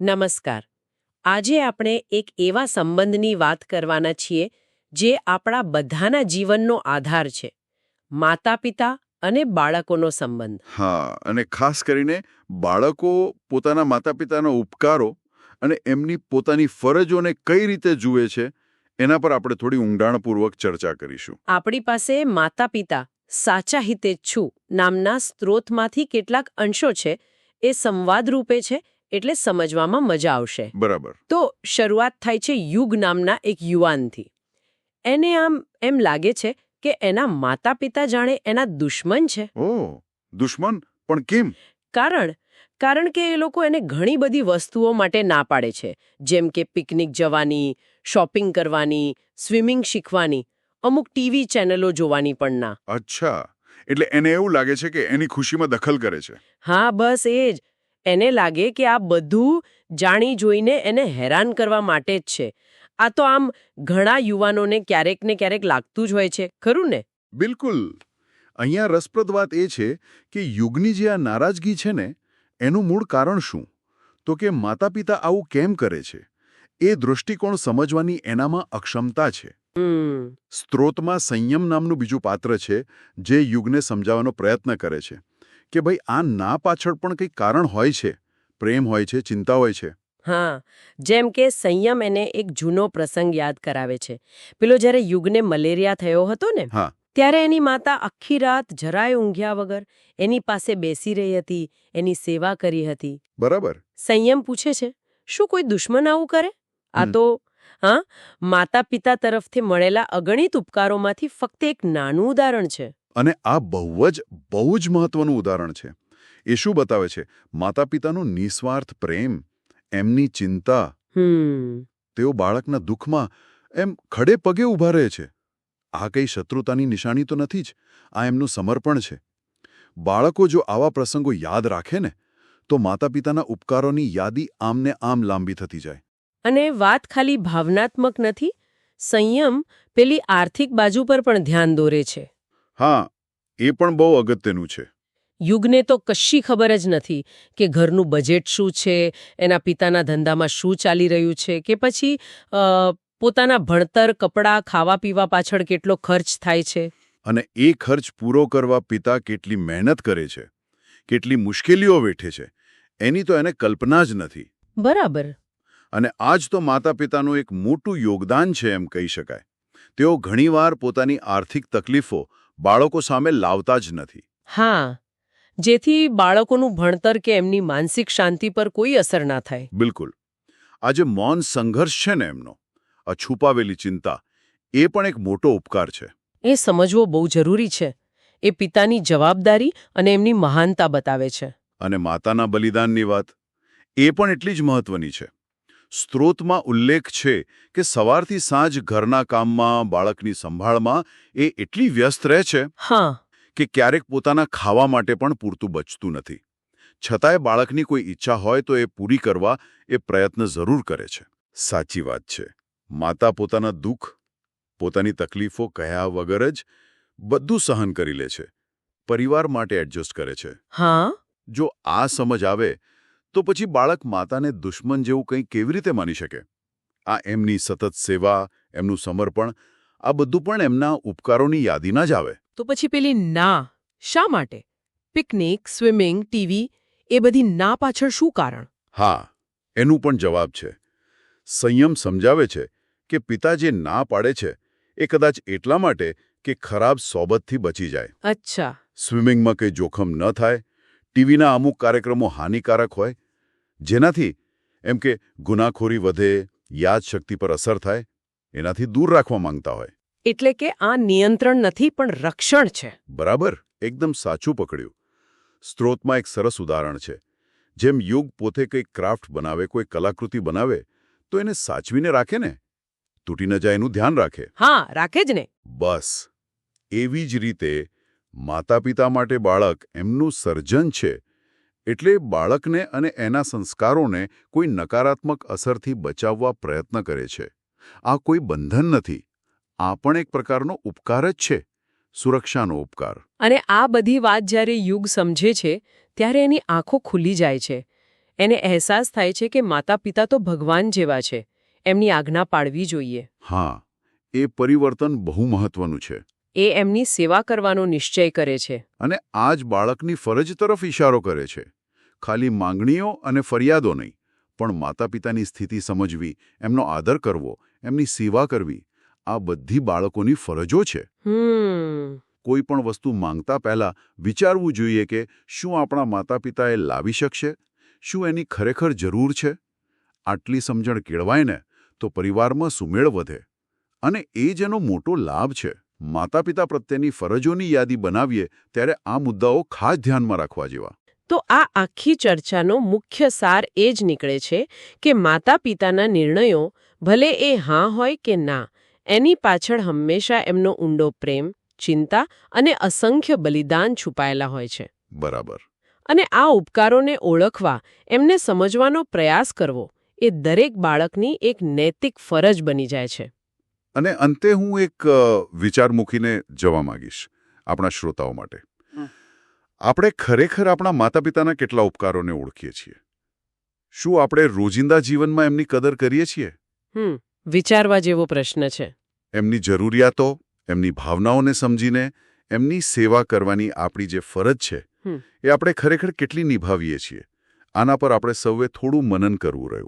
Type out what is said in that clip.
નમસ્કાર. આજે આપણે એક એવા સંબંધની વાત કરવાના છીએ જે આપણા બધાના જીવનનો આધાર છે માતા પિતા અને બાળકોનો સંબંધ. હા અને ખાસ કરીને બાળકો પોતાના માતા પિતાના ઉપકારો અને એમની પોતાની ફરજોને કઈ રીતે જુએ છે એના પર આપણે થોડી ઊંડાણપૂર્વક ચર્ચા કરીશું. આપણી પાસે માતા પિતા સાચા હિતે છું નામના સ્ત્રોતમાંથી કેટલાક અંશો છે એ સંવાદ રૂપે છે એટલે સમજવામાં મજા આવશે. બરાબર. તો શરૂઆત થાય છે યુગ નામના એક યુવાનથી. એને આમ એમ લાગે છે કે એના માતા પિતા જાણે એના દુશ્મન છે. ઓ દુશ્મન? પણ કેમ? કારણ કારણ કે એ લોકો એને ઘણી બધી વસ્તુઓ માટે ના પાડે છે. જેમ કે પિકનિક જવાની શોપિંગ કરવાની સ્વિમિંગ શીખવાની અમુક ટીવી ચેનલો જોવાની પણ ના. અચ્છા. એટલે એને એવું લાગે છે કે એની ખુશીમાં દખલ કરે છે. હા બસ એ જ. એને લાગે કે આ બધું જાણી જોઈને એને હેરાન કરવા માટે જ છે. આ તો આમ ઘણા યુવાનોને ક્યારેક ને ક્યારેક લાગતું જ હોય છે ખરું ને? બિલકુલ. અહીંયા રસપ્રદ વાત એ છે કે યુગની જે આ નારાજગી છે ને એનું મૂળ કારણ શું? તો કે માતા પિતા આવું કેમ કરે છે? એ દૃષ્ટિકોણ સમજવાની એનામાં અક્ષમતા છે. સ્ત્રોતમાં સંયમ નામનું બીજું પાત્ર છે જે યુગને સમજાવવાનો પ્રયત્ન કરે છે. કે ભાઈ આ ના પાછળ પણ કંઈક કારણ હોય છે? પ્રેમ હોય છે ચિંતા હોય છે? હા જેમ કે સંયમ એને એક જૂનો પ્રસંગ યાદ કરાવે છે. પેલો જ્યારે યુગને મલેરિયા થયો હતો ને ત્યારે એની માતા આખી રાત જરાય ઊંઘ્યા વગર એની પાસે બેસી રહી હતી એની સેવા કરી હતી. બરાબર. સંયમ પૂછે છે શું કોઈ દુશ્મન આવું કરે? આ તો હા માતા પિતા તરફથી મળેલા અગણિત ઉપકારોમાંથી ફક્ત એક નાનું ઉદાહરણ છે. અને આ બહુ જ બહુ જ મહત્વનું ઉદાહરણ છે. એ શું બતાવે છે માતા પિતાનો નિસ્વાર્થ પ્રેમ એમની ચિંતા તેઓ બાળકના દુઃખમાં એમ ખડે પગે ઊભા રહે છે. આ કંઈ શત્રુતાની નિશાની તો નથી જ આ એમનું સમર્પણ છે. બાળકો જો આવા પ્રસંગો યાદ રાખે ને તો માતા પિતાના ઉપકારોની યાદી આમને આમ લાંબી થતી જાય. અને વાત ખાલી ભાવનાત્મક નથી સંયમ પેલી આર્થિક બાજુ પર પણ ધ્યાન દોરે છે. હા એ પણ બહુ અગત્યનું છે. યુગને તો કશી ખબર જ નથી કે ઘરનું બજેટ શું છે એના પિતાના ધંધામાં શું ચાલી રહ્યું છે કે પછી પોતાના ભણતર કપડાં ખાવા પીવા પાછળ કેટલો ખર્ચ થાય છે? અને એ ખર્ચ પૂરો કરવા પિતા કેટલી મહેનત કરે છે કેટલી મુશ્કેલીઓ વેઠે છે એની તો એને કલ્પના જ નથી. બરાબર. અને આ જ તો માતા પિતાનું એક મોટું યોગદાન છે એમ કહી શકાય. તેઓ ઘણીવાર પોતાની આર્થિક તકલીફો બાળકો સામે લાવતા જ નથી. હા જેથી બાળકોનું ભણતર કે એમની માનસિક શાંતિ પર કોઈ અસર ના થાય. બિલકુલ. આ જે મૌન સંઘર્ષ છે ને એમનો. આ છુપાવેલી ચિંતા એ પણ એક મોટો ઉપકાર છે. એ સમજવો બહુ જરૂરી છે. એ પિતાની જવાબદારી અને એમની મહાનતા બતાવે છે. અને માતાના બલિદાનની વાત એ પણ એટલી જ મહત્વની છે. સ્ત્રોતમાં ઉલ્લેખ છે કે સવારથી સાંજ ઘરના કામમાં બાળકની સંભાળમાં એ એટલી વ્યસ્ત રહે છે કે ક્યારેક પોતાના ખાવા માટે પણ પૂરતું બચતું નથી. છતાંય બાળકની કોઈ ઈચ્છા હોય તો એ પૂરી કરવા એ પ્રયત્ન જરૂર કરે છે. સાચી વાત છે. માતા પોતાના દુઃખ પોતાની તકલીફો કહ્યા વગર જ બધું સહન કરી લે છે. પરિવાર માટે એડજસ્ટ કરે છે. હા? જો આ સમજ આવે તો પછી બાળક માતાને દુશ્મન જેવું કંઈ કેવી રીતે માની શકે? આ એમની સતત સેવા એમનું સમર્પણ આ બધું પણ એમના ઉપકારોની યાદીના જ આવે. તો પછી પેલી ના શા માટે? પિકનિક સ્વિમિંગ ટીવી એ બધી ના પાછળ શું કારણ? હા એનું પણ જવાબ છે. સંયમ સમજાવે છે કે પિતા જે ના પાડે છે એ કદાચ એટલા માટે કે ખરાબ સોબતથી બચી જાય. અચ્છા. સ્વિમિંગમાં કંઈ જોખમ ન થાય ટીવીના અમુક કાર્યક્રમો હાનિકારક હોય જેનાથી એમ કે ગુનાખોરી વધે યાદશક્તિ પર અસર થાય એનાથી દૂર રાખવા માંગતા હોય. એટલે કે આ નિયંત્રણ નથી પણ રક્ષણ છે. બરાબર એકદમ સાચું પકડ્યું. સ્ત્રોતમાં એક સરસ ઉદાહરણ છે. જેમ યુગ પોતે કંઈક ક્રાફ્ટ બનાવે કોઈ કલાકૃતિ બનાવે તો એને સાચવીને રાખે ને? તૂટી ન જાય એનું ધ્યાન રાખે. હા રાખે જ ને. બસ. એવી જ રીતે માતા પિતા માટે બાળક એમનું સર્જન છે એટલે બાળકને અને એના સંસ્કારોને કોઈ નકારાત્મક અસરથી બચાવવા પ્રયત્ન કરે છે. આ કોઈ બંધન નથી. આ પણ એક પ્રકારનો ઉપકાર જ છે સુરક્ષાનો ઉપકાર. અને આ બધી વાત જ્યારે યુગ સમજે છે ત્યારે એની આંખો ખુલી જાય છે. એને અહેસાસ થાય છે કે માતા પિતા તો ભગવાન જેવા છે. એમની આજ્ઞા પાડવી જોઈએ. હા એ પરિવર્તન બહુ મહત્વનું છે. એ એમની સેવા કરવાનો નિશ્ચય કરે છે. અને આ જ બાળકની ફરજ તરફ ઇશારો કરે છે. ખાલી માંગણીઓ અને ફરિયાદો નહીં પણ માતા પિતાની સ્થિતિ સમજવી એમનો આદર કરવો એમની સેવા કરવી આ બધી બાળકોની ફરજો છે. કોઈ પણ વસ્તુ માંગતા પહેલા વિચારવું જોઈએ કે શું આપણા માતા પિતાએ લાવી શકશે? શું એની ખરેખર જરૂર છે? આટલી સમજણ કેળવાય ને તો પરિવારમાં સુમેળ વધે. અને એ જ એનો મોટો લાભ છે. માતા પિતા પ્રત્યેની ફરજોની યાદી બનાવીએ ત્યારે આ મુદ્દાઓ ખાસ ધ્યાનમાં રાખવા જેવા. તો આ આખી ચર્ચાનો મુખ્ય સાર એ જ નીકળે છે કે માતા પિતાના નિર્ણયો ભલે એ હા હોય કે ના એની પાછળ હંમેશા એમનો ઊંડો પ્રેમ ચિંતા અને અસંખ્ય બલિદાન છુપાયેલા હોય છે. બરાબર. અને આ ઉપકારોને ઓળખવા એમને સમજવાનો પ્રયાસ કરવો એ દરેક બાળકની એક નૈતિક ફરજ બની જાય છે. અને અંતે હું એક વિચાર મૂકીને જવા માંગીશ આપણા શ્રોતાઓ માટે. આપણે ખરેખર આપણા માતા પિતાના કેટલા ઉપકારોને ઓળખીએ છીએ? શું આપણે રોજિંદા જીવનમાં એમની કદર કરીએ છીએ? વિચારવા જેવો પ્રશ્ન છે. એમની જરૂરિયાતો એમની ભાવનાઓને સમજીને એમની સેવા કરવાની આપણી જે ફરજ છે એ આપણે ખરેખર કેટલી નિભાવીએ છીએ? આના પર આપણે સૌએ થોડું મનન કરવું રહ્યું.